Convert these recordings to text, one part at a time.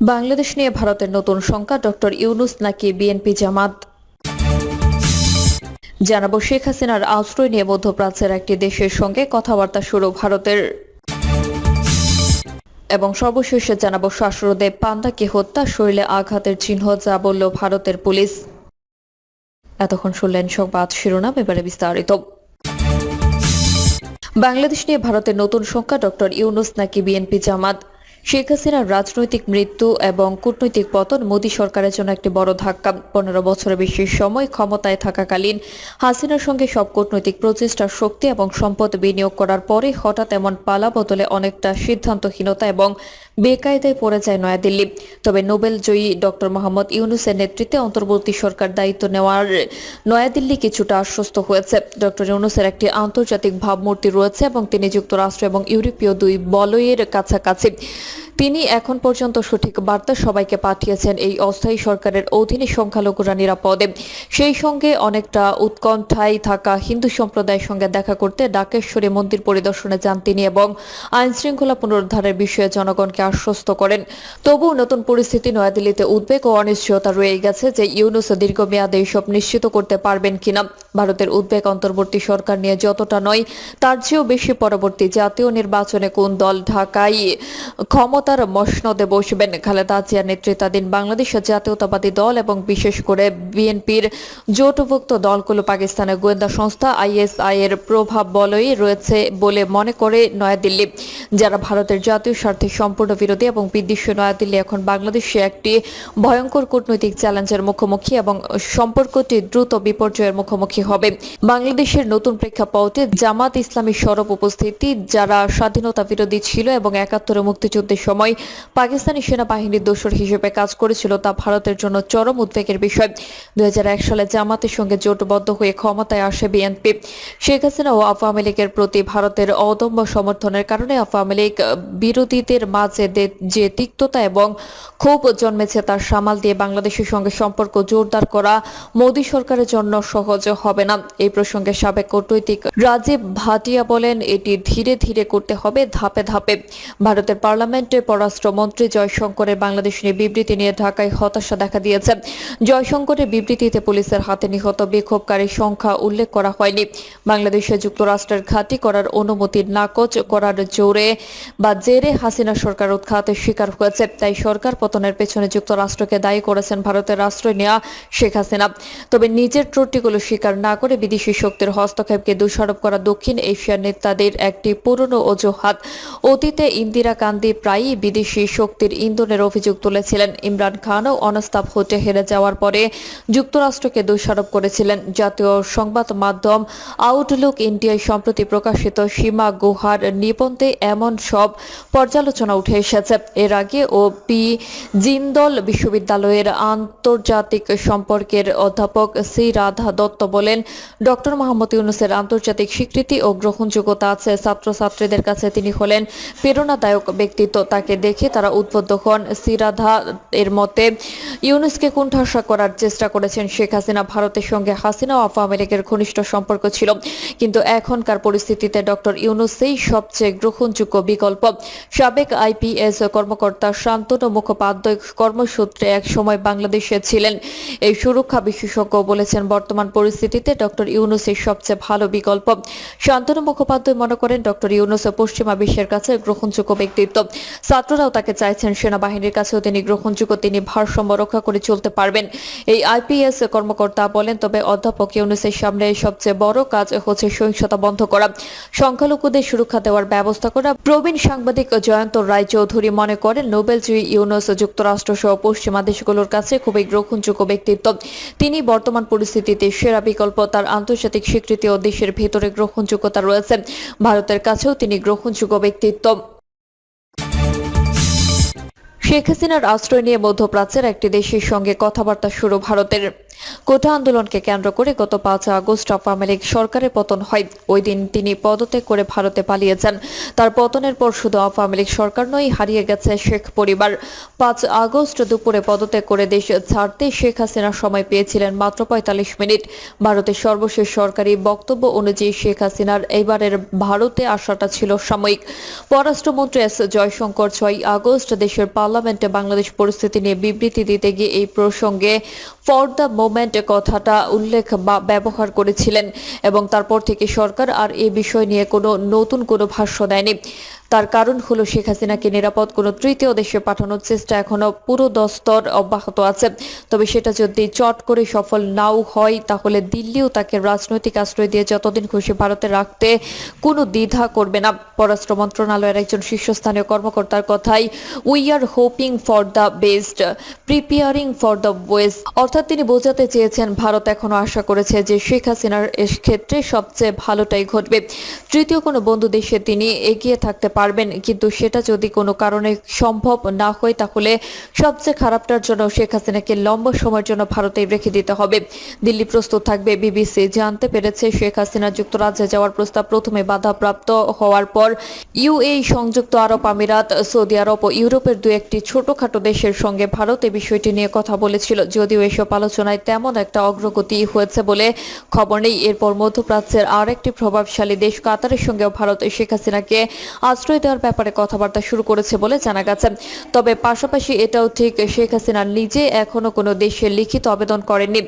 বাংলাদেশ নিয়ে ভারতের নতুন সংখ্যা ডক্টর ইউনুস নাকি বিএনপি জামাত? জানাব শেখ হাসিনার আশ্রয় নিয়ে মধ্যপ্রাচ্যের একটি দেশের সঙ্গে কথাবার্তা শুরু ভারতের। এবং সর্বশেষে জানাব শ্বাসরোধে পান্ডাকে হত্যা, শরীরে আঘাতের চিহ্ন, যা বলল ভারতের পুলিশ। এতক্ষণ শুনলেন সংবাদ শিরোনাম, এবারে বিস্তারিত। বাংলাদেশ নিয়ে ভারতের নতুন সংখ্যা ডক্টর ইউনুস নাকি বিএনপি জামাত? শেখ হাসিনার রাজনৈতিক মৃত্যু এবং কূটনৈতিক পতন মোদী সরকারের জন্য একটি বড় ধাক্কা। পনেরো বছরের বেশি সময় ক্ষমতায় থাকাকালীন হাসিনার সঙ্গে সব কূটনৈতিক প্রচেষ্টার শক্তি এবং সম্পদ বিনিয়োগ করার পরে হঠাৎ এমন পালা বদলে অনেকটা সিদ্ধান্তহীনতা এবং বেকায়দায় পড়ে যায় নয়াদিল্লি। তবে নোবেল জয়ী ডক্টর মোহাম্মদ ইউনুসের নেতৃত্বে অন্তর্বর্তী সরকার দায়িত্ব নেওয়ার নয়াদিল্লি কিছুটা আশ্বস্ত হয়েছে। ডক্টর ইউনুসের একটি আন্তর্জাতিক ভাবমূর্তি রয়েছে এবং তিনি যুক্তরাষ্ট্র এবং ইউরোপীয় দুই বলয়ের কাছাকাছি। তিনি এখন পর্যন্ত সঠিক বার্তা সবাইকে পাঠিয়েছেন এই অস্থায়ী সরকারের অধীনে সংখ্যালঘুরা নিরাপদে। সেই সঙ্গে অনেকটা উৎকণ্ঠায় থাকা হিন্দু সম্প্রদায়ের সঙ্গে দেখা করতে ডাকেশ্বরী মন্দির পরিদর্শনে যান তিনি এবং আইন শৃঙ্খলা পুনরুদ্ধারের বিষয়ে জনগণকে আশ্বস্ত করেন। তবুও নতুন পরিস্থিতি নয়াদিল্লিতে উদ্বেগ ও অনিশ্চয়তা রয়ে গেছে যে ইউনুস দীর্ঘমেয়াদে এসব নিশ্চিত করতে পারবেন কিনা। ভারতের উদ্বেগ অন্তর্বর্তী সরকার নিয়ে যতটা নয়, তার চেয়েও বেশি পরবর্তী জাতীয় নির্বাচনে কোন দল ঢাকায় ক্ষমতার মসনদে বসবেন। খালেদা জিয়ার নেতৃত্বাধীন বাংলাদেশ জাতীয়তাবাদী দল এবং বিশেষ করে বিএনপির জোটভুক্ত দলগুলো পাকিস্তানের গোয়েন্দা সংস্থা আইএসআই এর প্রভাব বলয়ই রয়েছে বলে মনে করে নয়াদিল্লি, যারা ভারতের জাতীয় স্বার্থে সম্পূর্ণ বিরোধী এবং বিদ্বেষ নয়াদিল্লি এখন বাংলাদেশে একটি ভয়ঙ্কর কূটনৈতিক চ্যালেঞ্জের মুখোমুখি এবং সম্পর্কটি দ্রুত বিপর্যয়ের মুখোমুখি হবে। বাংলাদেশের নতুন প্রেক্ষাপটে জামাত ইসলামী সরব উপস্থিতি, যারা স্বাধীনতা বিরোধী ছিল এবং একাত্তরে মুক্তিযুদ্ধের সময় পাকিস্তানি সেনাবাহিনীর দোসর হিসেবে কাজ করেছিল তা ভারতের জন্য চরম উদ্বেগের বিষয়। দুই সালে জামাতের সঙ্গে জোটবদ্ধ হয়ে ক্ষমতায় আসে বিএনপি। শেখ হাসিনা ও আওয়ামী লীগের প্রতি ভারতের অদম্য সমর্থনের কারণে আওয়ামী লীগ বিরোধীদের মাঝে যে তিক্ততা এবং ক্ষোভ জন্মেছে তার সামাল দিয়ে বাংলাদেশের সঙ্গে সম্পর্ক জোরদার করা মোদী সরকারের জন্য সহজ হবে না। এই প্রসঙ্গে সাবেক কূটনৈতিক রাজীব ভাটিয়া বলেন, এটি ধীরে ধীরে করতে হবে ধাপে ধাপে। ভারতের পার্লামেন্টে পররাষ্ট্রমন্ত্রী জয়শঙ্করের বাংলাদেশ নিয়ে বিবৃতি নিয়ে ঢাকায় হতাশা দেখা দিয়েছে। জয়শঙ্করের বিবৃতিতে পুলিশের হাতে নিহত বিক্ষোভকারীর সংখ্যা উল্লেখ করা হয়নি। বাংলাদেশে যুক্তরাষ্ট্রের ঘাঁটি করার অনুমতি নাকচ করার জোরে বা জেরে হাসিনা সরকার উৎখাতের শিকার হয়েছে। তাই সরকার পতনের পেছনে যুক্তরাষ্ট্রকে দায়ী করেছেন ভারতের আশ্রয় নেওয়া শেখ হাসিনা। তবে নিজের ত্রুটিগুলো স্বীকার না করে বিদেশি শক্তির হস্তক্ষেপকে দোষারোপ করা দক্ষিণ এশিয়ার নেতাদের একটি পুরনো অজুহাত। অতীতে ইন্দিরা গান্ধী প্রায়ই বিদেশি শক্তির ইন্ধনের অভিযোগ তুলেছিলেন ইমরান খানও। অনস্তাপ হতে হেরে যাওয়ার পরে যুক্তরাষ্ট্রকে দোষারোপ করেছিলেন জাতীয় সংবাদ মাধ্যম আউটলুক ইন্ডিয়ায় সম্প্রতি প্রকাশিত সীমা গুহার নিবন্ধে এমন সব পর্যালোচনা উঠে এসেছে। এর আগে ও পি জিন্দল বিশ্ববিদ্যালয়ের আন্তর্জাতিক সম্পর্কের অধ্যাপক সি রাধা দত্ত বলেন, ডক্টর মোহাম্মদ ইউনুসের আন্তর্জাতিক স্বীকৃতি ও গ্রহণযোগ্যতা আছে। ছাত্রছাত্রীদের কাছে তিনি হলেন প্রেরণাদায়ক ব্যক্তিত্ব। তাকে দেখে তারা উদ্বুদ্ধ হন। সি রাধা এর মতে, ইউনুসকে কুণ্ঠাসা করার চেষ্টা করেছেন শেখ হাসিনা। ভারতের সঙ্গে হাসিনা ও আওয়ামী লীগের ঘনিষ্ঠ সম্পর্ক ছিল। কিন্তু এখনকার পরিস্থিতিতে ডক্টর ইউনুসই সবচেয়ে গ্রহণযোগ্য বিকল্প। সাবেক আইপিএস কর্মকর্তা শান্তনু মুখোপাধ্যায় কর্মসূত্রে এক সময় বাংলাদেশে ছিলেন। এই সুরক্ষা বিশেষজ্ঞ বলেছেন, বর্তমান পরিস্থিতিতে ডক্টর ইউনুসই সবচেয়ে ভালো বিকল্প। শান্তনু মুখোপাধ্যায় মনে করেন, ডক্টর ইউনুস পশ্চিমা বিশ্বের কাছে গ্রহণযোগ্য ব্যক্তিত্ব। ছাত্ররাও তাকে চাইছেন সেনাবাহিনীর কাছেও তিনি গ্রহণযোগ্য তিনি ভারসাম্য রক্ষা করে চলতে পারবেন। এই আইপিএস কর্মকর্তা বলেন, তবে অধ্যাপক ইউনুসের সামনে সবচেয়ে বড় কাজ হচ্ছে সহিংসতা বন্ধ করা। সংখ্যালঘুদের সুরক্ষা দেওয়ার ব্যবস্থা করা। প্রবীণ সাংবাদিক জয়ন্ত রায় চৌধুরী মনে করেন, নোবেলজয়ী ইউনুস যুক্তরাষ্ট্র সহ পশ্চিমা দেশগুলোর কাছে খুবই গ্রহণযোগ্য ব্যক্তিত্ব। তিনি বর্তমান পরিস্থিতিতে সেরা বিকল্প, তার আন্তর্জাতিক স্বীকৃতি ও দেশের ভেতরে গ্রহণযোগ্যতা রয়েছে। ভারতের কাছেও তিনি গ্রহণযোগ্য ব্যক্তিত্ব। শেখ হাসিনার আশ্রয় নিয়ে মধ্যপ্রাচ্যের একটি দেশের সঙ্গে কথাবার্তা শুরু ভারতের। কোটা আন্দোলনকে কেন্দ্র করে গত পাঁচ আগস্ট আওয়ামী লীগ সরকারের পতন হয়। ওই দিন তিনি পদত্যাগ করে ভারতে পালিয়ে যান। তার পতনের পর শুধু আওয়ামী লীগ সরকার নয়, হারিয়ে গেছে শেখ পরিবার। পাঁচ আগস্ট দুপুরে পদত্যাগ করে দেশ ছাড়তে শেখ হাসিনা সময় পেয়েছিলেন মাত্র পঁয়তাল্লিশ মিনিট। ভারতের সর্বশেষ সরকারি বক্তব্য অনুযায়ী শেখ হাসিনার এবারের ভারতে আসাটা ছিল সাময়িক। পররাষ্ট্রমন্ত্রী এস জয়শঙ্কর ছয় আগস্ট দেশের পার্লামেন্টে বাংলাদেশ পরিস্থিতি নিয়ে বিবৃতি দিতে গিয়ে এই প্রসঙ্গে ফর দ্য মোমেন্ট কথাটা উল্লেখ বা ব্যবহার করেছিলেন এবং তারপর থেকে সরকার আর এ বিষয় নিয়ে কোনো নতুন কোনো ভাষ্য দেয়নি। তার কারণ হলো শেখ হাসিনাকে নিরাপদ কোনো তৃতীয় দেশে পাঠানোর চেষ্টা এখনও পুরো দস্তর অব্যাহত আছে। তবে সেটা যদি চট করে সফল নাও হয়, তাহলে দিল্লিও তাকে রাজনৈতিক আশ্রয় দিয়ে যতদিন খুশি ভারতে রাখতে কোনো দ্বিধা করবে না। পররাষ্ট্র মন্ত্রণালয়ের একজন শীর্ষস্থানীয় কর্মকর্তার কথাই we are hoping for the best preparing for the worst অর্থাৎ তিনি বোঝাতে চেয়েছেন, ভারত এখনও আশা করেছে যে শেখ হাসিনার ক্ষেত্রে সবচেয়ে ভালোটাই ঘটবে। তৃতীয় কোনো বন্ধু দেশে তিনি এগিয়ে থাকতে পারবেন, কিন্তু সেটা যদি কোনো কারণে সম্ভব না হয়, তাহলে সবচেয়ে খারাপটার জন্য শেখ হাসিনাকে লম্বা সময়ের জন্য ভারতেই রেখে দিতে হবে। দিল্লি প্রস্তুত থাকবে, বিবিসি জানতে পেরেছে শেখ হাসিনা যুক্তরাজ্যে যাওয়ার প্রস্তাব প্রথমে বাধাপ্রাপ্ত হওয়ার পর ইউএই সংযুক্ত আরব আমিরাত, সৌদি আরব ও ইউরোপের দু একটি ছোটখাটো দেশের সঙ্গে ভারত এই বিষয়টি নিয়ে কথা বলেছিল। যদিও এসব আলোচনায় তেমন একটা অগ্রগতি হয়েছে বলে খবর নেই। এরপর মধ্যপ্রাচ্যের আরেকটি প্রভাবশালী দেশ কাতারের সঙ্গেও ভারত শেখ হাসিনাকে আশ্রয় দেওয়ার ব্যাপারে কথাবার্তা শুরু করেছে বলে জানা গেছে। তবে পাশাপাশি এটাও ঠিক, শেখ হাসিনা নিজে এখনও কোনো দেশে লিখিত আবেদন করেননি।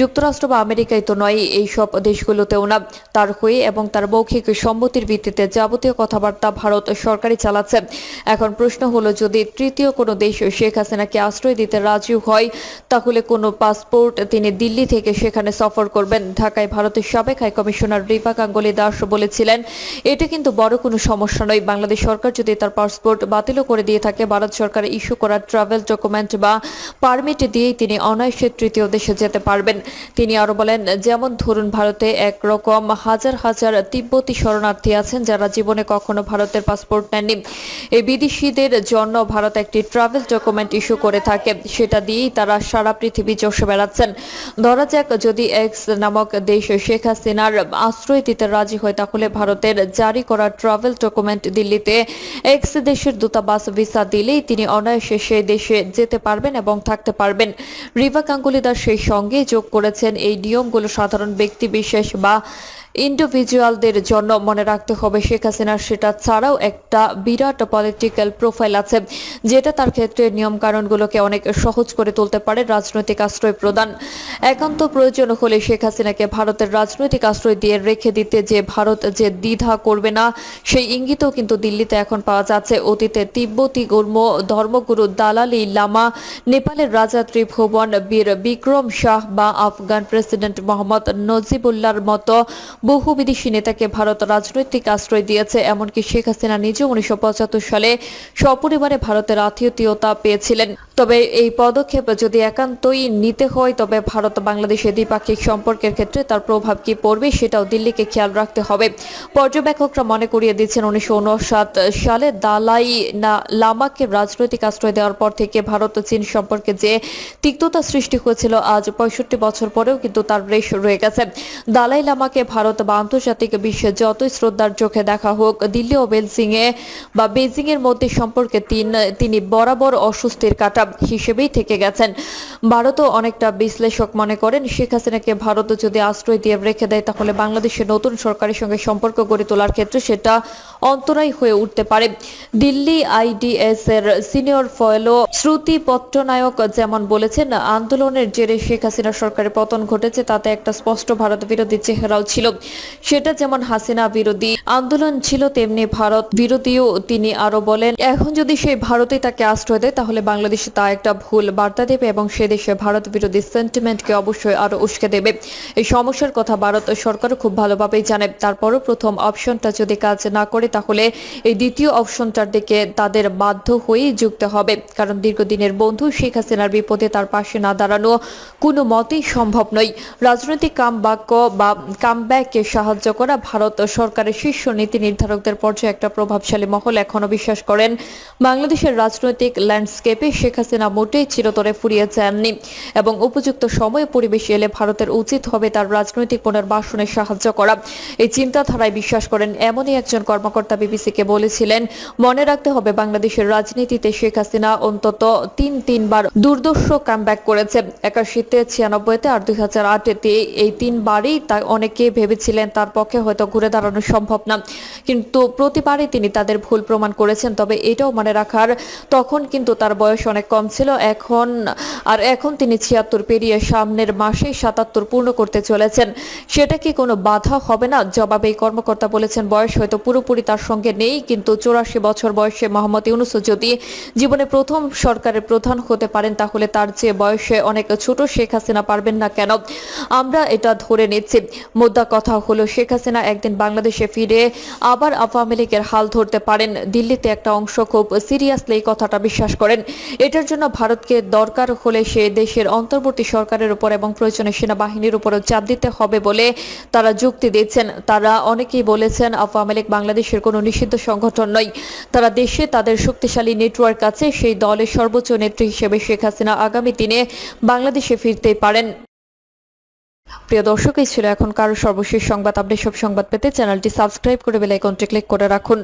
যুক্তরাষ্ট্র বা আমেরিকায় তো নয় এই সব দেশগুলোতেও না। তার হয়ে এবং তার মৌখিক সম্মতির ভিত্তিতে যাবতীয় কথাবার্তা ভারত সরকারই চালাচ্ছে। এখন প্রশ্ন হলো, যদি তৃতীয় কোনো দেশ শেখ হাসিনাকে আশ্রয় দিতে রাজি হয়, তাহলে কোনো পাসপোর্ট তিনি দিল্লি থেকে সেখানে সফর করবেন। ঢাকায় ভারতের সাবেক হাই কমিশনার রিপা গাঙ্গুলি দাস বলেছিলেন, এটা কিন্তু বড় কোনো সমস্যা নয়। বাংলাদেশ সরকার যদি তার পাসপোর্ট বাতিলও করে দিয়ে থাকে, ভারত সরকার ইস্যু করা ট্রাভেল ডকুমেন্ট বা পারমিট দিয়েই তিনি অনায়াসে তৃতীয় দেশে যেতে পারবেন। তিনি আরও বলেন, যেমন ধরুন ভারতে একরকম হাজার হাজার তিব্বতী শরণার্থী আছেন যারা জীবনে কখনো ভারতের পাসপোর্ট নেননি। এই বিদেশিদের জন্য ভারত একটি ট্রাভেল ডকুমেন্ট ইস্যু করে থাকে। সেটা দিয়েই তারা সারা পৃথিবী চষে বেড়াচ্ছেন। ধরা যাক যদি এক্স নামক দেশ শেখ হাসিনার আশ্রয় দিতে রাজি হয়, তাহলে ভারতের জারি করা ট্রাভেল ডকুমেন্ট দিল্লিতে এক্স দেশের দূতাবাস ভিসা দিলেই তিনি অনায়াসে সেই দেশে যেতে পারবেন এবং থাকতে পারবেন। রিভা গাঙ্গুলি দাস সেই সঙ্গে যোগ করেছেন। এই নিয়মগুলো সাধারণ ব্যক্তি বিশেষ বা ইন্ডিভিজুয়ালদের জন্য মনে রাখতে হবে শেখ হাসিনার সেটা ছাড়াও একটা বিরাট পলিটিক্যাল প্রোফাইল আছে, যেটা তার ক্ষেত্রে নিয়ম কানুনগুলোকে অনেক সহজ করে তুলতে পারে, রাজনৈতিক আশ্রয় প্রদান। একান্ত প্রয়োজন হলে শেখ হাসিনাকে ভারতের রাজনৈতিক আশ্রয় দিয়ে রেখে দিতে যে ভারত যে দ্বিধা করবে না, সেই ইঙ্গিতও কিন্তু দিল্লিতে এখন পাওয়া যাচ্ছে। অতীতে তিব্বতি গুর্ম, ধর্মগুরু দালালি লামা, নেপালের রাজা ত্রিভুবন বীর বিক্রম শাহ বা আফগান প্রেসিডেন্ট মোহাম্মদ নজিবুল্লাহর মতো বহু বিদেশি নেতাকে ভারত রাজনৈতিক আশ্রয় দিয়েছে, এমনকি শেখ হাসিনা নিজে উনিশশো পঁচাত্তর সালে সপরিবারে ভারতের আত্মীয়তা পেয়েছিলেন। তবে এই পদক্ষেপ যদি একান্তই নিতে হয়, তবে ভারত বাংলাদেশের দ্বিপাক্ষিক সম্পর্কের ক্ষেত্রে তার প্রভাব কি পড়বে সেটাও দিল্লিকে খেয়াল রাখতে হবে। পর্যবেক্ষকরা মনে করিয়ে দিচ্ছেন, উনিশশো সালে দালাই না লামাকে রাজনৈতিক আশ্রয় দেওয়ার পর থেকে ভারত চীন সম্পর্কে যে তিক্ততা সৃষ্টি হয়েছিল, আজ পঁয়ষট্টি বছর পরেও কিন্তু তার রেশ রয়ে গেছে। দালাই লামাকে ভারত বা আন্তর্জাতিক বিশ্বে যতই শ্রদ্ধার চোখে দেখা হোক, দিল্লি ও বেলজিং এ বা বেজিং এর মধ্যে সম্পর্কে তিন তিনি বরাবর অস্বস্তির কাটা। হিসেবেই থেকে গেছেন। ভারতও অনেকটা বিশ্লেষক মনে করেন, শেখ হাসিনাকে ভারত যদি আশ্রয় দিয়ে রেখে দেয়, তাহলে বাংলাদেশের নতুন সরকারের সঙ্গে সম্পর্ক গড়ে তোলার ক্ষেত্রে সেটা অন্তরায় হয়ে উঠতে পারে। দিল্লি আইডিএস এর সিনিয়র ফয়েলো শ্রুতি পট্টনায়ক যেমন বলেছেন, আন্দোলনের জেরে শেখ হাসিনা সরকারের পতন ঘটেছে, তাতে একটা স্পষ্ট ভারত বিরোধী চেহারাও ছিল। সেটা যেমন হাসিনা বিরোধী আন্দোলন ছিল, তেমনি ভারত বিরোধীও তিনি আরও বলেন, এখন যদি সেই ভারতে তাকে আশ্রয় দেয়, তাহলে বাংলাদেশে তা একটা ভুল বার্তা দেবে এবং সে দেশে ভারত বিরোধী সেন্টিমেন্টকে অবশ্যই আরও উস্কে দেবে। এই সমস্যার কথা ভারত সরকারও খুব ভালোভাবেই জানে। তারপরও প্রথম অপশনটা যদি কাজ না করে, তাহলে এই দ্বিতীয় অপশনটার দিকে তাদের বাধ্য হয়েই যুক্ত হবে। কারণ দীর্ঘদিনের বন্ধু শেখ হাসিনার বিপদে তার পাশে না দাঁড়ানো কোনো মতেই সম্ভব নয়। রাজনৈতিক কাম বাক্য বা কামব্যাককে সাহায্য করা ভারত সরকারের শীর্ষ নীতি নির্ধারকদের পর্যায়ে একটা প্রভাবশালী মহল এখনও বিশ্বাস করেন। বাংলাদেশের রাজনৈতিক ল্যান্ডস্কেপে শেখ হাসিনা মোটেই চিরতরে ফুরিয়ে যাননি এবং উপযুক্ত সময়ে পরিবেশ এলে ভারতের উচিত হবে তার রাজনৈতিক পুনর্বাসনে সাহায্য করা। এই চিন্তাধারায় বিশ্বাস করেন এমনই একজন কর্মকর্তা বিবিসিকে বলেছিলেন, মনে রাখতে হবে বাংলাদেশের রাজনীতিতে শেখ হাসিনা অন্তত তিন তিনবার দুর্দর্শ কামব্যাক করেছে। একাশিতে ছিয়ানব্বইতে আর দুই হাজার আটেতে এই তিনবারই তা অনেকে ভেবেছিলেন তার পক্ষে হয়তো ঘুরে দাঁড়ানো সম্ভব না। কিন্তু প্রতিবারই তিনি তাদের ভুল প্রমাণ করেছেন, তবে এটাও মনে রাখার, তখন কিন্তু তার বয়স অনেক কম ছিল, এখন, আর এখন তিনি ছিয়াত্তর পেরিয়ে সামনের মাসেই সাতাত্তর পূর্ণ করতে চলেছেন। সেটা কি কোনো বাধা হবে না? জবাবে এই কর্মকর্তা বলেছেন, বয়স হয়তো পুরোপুরি তার সঙ্গে নেই, কিন্তু চৌরাশি বছর বয়সে মোহাম্মদ ইউনুসও যদি জীবনে প্রথম সরকারের প্রধান হতে পারেন, তাহলে তার চেয়ে বয়সে অনেক ছোট শেখ হাসিনা পারবেন না কেন? আমরা এটা ধরে নিচ্ছি। মুদ্রা কথা হলো, শেখ হাসিনা একদিন বাংলাদেশে ফিরে আবার আওয়ামী লীগের হাল ধরতে পারেন। দিল্লিতে একটা অংশ খুব সিরিয়াসলি কথাটা বিশ্বাস করেন। এটার জন্য ভারতকে দরকার হলে সে দেশের অন্তর্বর্তী সরকারের উপর এবং প্রয়োজনে সেনাবাহিনীর উপরও চাপ দিতে হবে বলে তারা যুক্তি দিচ্ছেন তারা অনেকেই বলেছেন, আওয়ামী লীগ বাংলাদেশের কোনো নিষিদ্ধ সংগঠন নয়। তারা দেশে তাদের শক্তিশালী নেটওয়ার্ক আছে, সেই দলের সর্বোচ্চ নেত্রী হিসেবে শেখ হাসিনা আগামী দিনে বাংলাদেশে ফিরতে পারেন। প্রিয় দর্শক, এই ছিল এখনকার সর্বশেষ সংবাদ। আপডেট সব সংবাদ পেতে চ্যানেলটি সাবস্ক্রাইব করে বেল আইকনটি ক্লিক করে রাখুন।